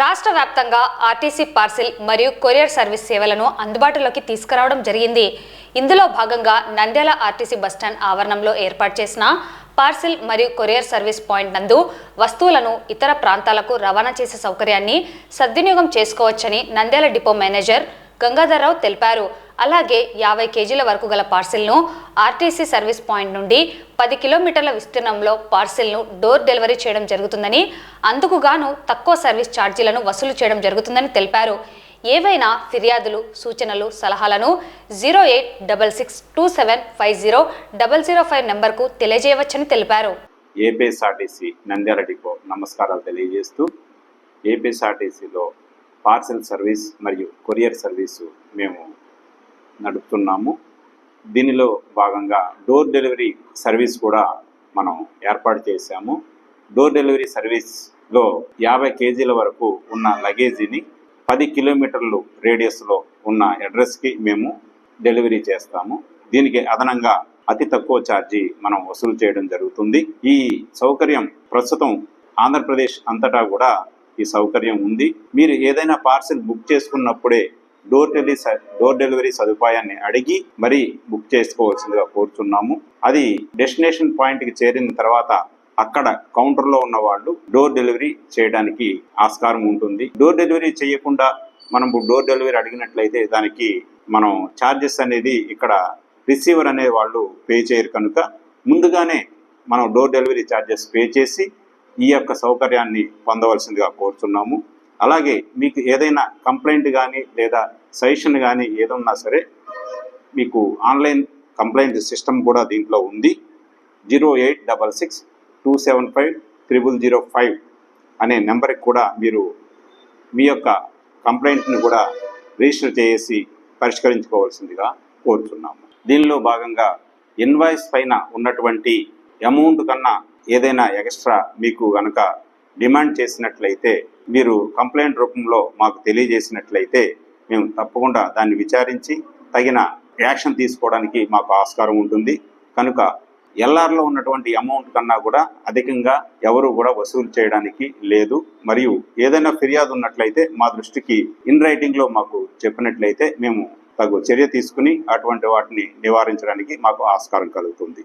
రాష్ట్ర వ్యాప్తంగా RTC parcel మరియు కొరియర్ సర్వీస్ సేవలను అందుబాటులోకి తీసుకురావడం జరిగింది. ఇందులో భాగంగా నంద్యాల ఆర్టీసీ బస్టాండ్ ఆవరణంలో ఏర్పాటు చేసిన పార్సిల్ మరియు కొరియర్ సర్వీస్ పాయింట్ నందు వస్తువులను ఇతర ప్రాంతాలకు రవాణా చేసే సౌకర్యాన్ని సద్వినియోగం చేసుకోవచ్చని నంద్యాల డిపో మేనేజర్ గంగాధర్రావు తెలిపారు. అలాగే యాభై కేజీల వరకు గల పార్సిల్ను ఆర్టీసీ సర్వీస్ పాయింట్ నుండి పది కిలోమీటర్ల విస్తీర్ణంలో పార్సిల్ను డోర్ డెలివరీ చేయడం జరుగుతుందని అందుకు గాను తక్కువ సర్వీస్ ఛార్జీలను వసూలు చేయడం జరుగుతుందని తెలిపారు. ఏవైనా ఫిర్యాదులు సూచనలు సలహాలను zero eight double six two seven five zero double zero five నెంబర్కు తెలియజేయవచ్చని తెలిపారు. ఏపీఎస్ఆర్టీసీ నంద్యాల డిపో నమస్కారాలు తెలియజేస్తూ ఏపీఎస్ఆర్టీసీలో పార్సెల్ సర్వీస్ మరియు కొరియర్ సర్వీసు మేము నడుపుతున్నాము. దీనిలో భాగంగా డోర్ డెలివరీ సర్వీస్ కూడా మనం ఏర్పాటు చేశాము. డోర్ డెలివరీ సర్వీస్లో యాభై కేజీల వరకు ఉన్న లగేజీని పది కిలోమీటర్లు రేడియస్లో ఉన్న అడ్రస్కి మేము డెలివరీ చేస్తాము. దీనికి అదనంగా అతి తక్కువ ఛార్జీ మనం వసూలు చేయడం జరుగుతుంది. ఈ సౌకర్యం ప్రస్తుతం ఆంధ్రప్రదేశ్ అంతటా కూడా ఈ సౌకర్యం ఉంది. మీరు ఏదైనా పార్సిల్ బుక్ చేసుకున్నప్పుడే డోర్ డెలివరీ డోర్ డెలివరీ సదుపాయాన్ని అడిగి మరీ బుక్ చేసుకోవాల్సిందిగా కోరుతున్నాము అది డెస్టినేషన్ పాయింట్కి చేరిన తర్వాత అక్కడ కౌంటర్లో ఉన్న వాళ్ళు డోర్ డెలివరీ చేయడానికి ఆస్కారం ఉంటుంది. డోర్ డెలివరీ చేయకుండా మనం డోర్ డెలివరీ అడిగినట్లయితే దానికి మనం ఛార్జెస్ అనేది ఇక్కడ రిసీవర్ అనే వాళ్ళు పే చేయరు కనుక ముందుగానే మనం డోర్ డెలివరీ ఛార్జెస్ పే చేసి ఈ యొక్క సౌకర్యాన్ని పొందవలసిందిగా కోరుతున్నాము అలాగే మీకు ఏదైనా కంప్లైంట్ కానీ లేదా సజెషన్ కానీ ఏదన్నా సరే మీకు ఆన్లైన్ కంప్లైంట్ సిస్టమ్ కూడా దీంట్లో ఉంది. Zero eight double six two seven five triple zero five అనే నెంబర్కి కూడా మీరు మీ యొక్క కంప్లైంట్ని కూడా రిజిస్టర్ చేసి పరిష్కరించుకోవాల్సిందిగా కోరుతున్నాము. దీనిలో భాగంగా ఇన్వాయిస్ పైన ఉన్నటువంటి అమౌంట్ కన్నా ఏదైనా ఎక్స్ట్రా మీకు కనుక డిమాండ్ చేసినట్లయితే మీరు కంప్లైంట్ రూపంలో మాకు తెలియజేసినట్లయితే మేము తప్పకుండా దాన్ని విచారించి తగిన యాక్షన్ తీసుకోవడానికి మాకు ఆస్కారం ఉంటుంది. కనుక ఎల్ఆర్లో ఉన్నటువంటి అమౌంట్ కన్నా కూడా అధికంగా ఎవరు కూడా వసూలు చేయడానికి లేదు. మరియు ఏదైనా ఫిర్యాదు ఉన్నట్లయితే మా దృష్టికి ఇన్ రైటింగ్లో మాకు చెప్పినట్లయితే మేము తగు చర్య తీసుకుని అటువంటి వాటిని నివారించడానికి మాకు ఆస్కారం కలుగుతుంది.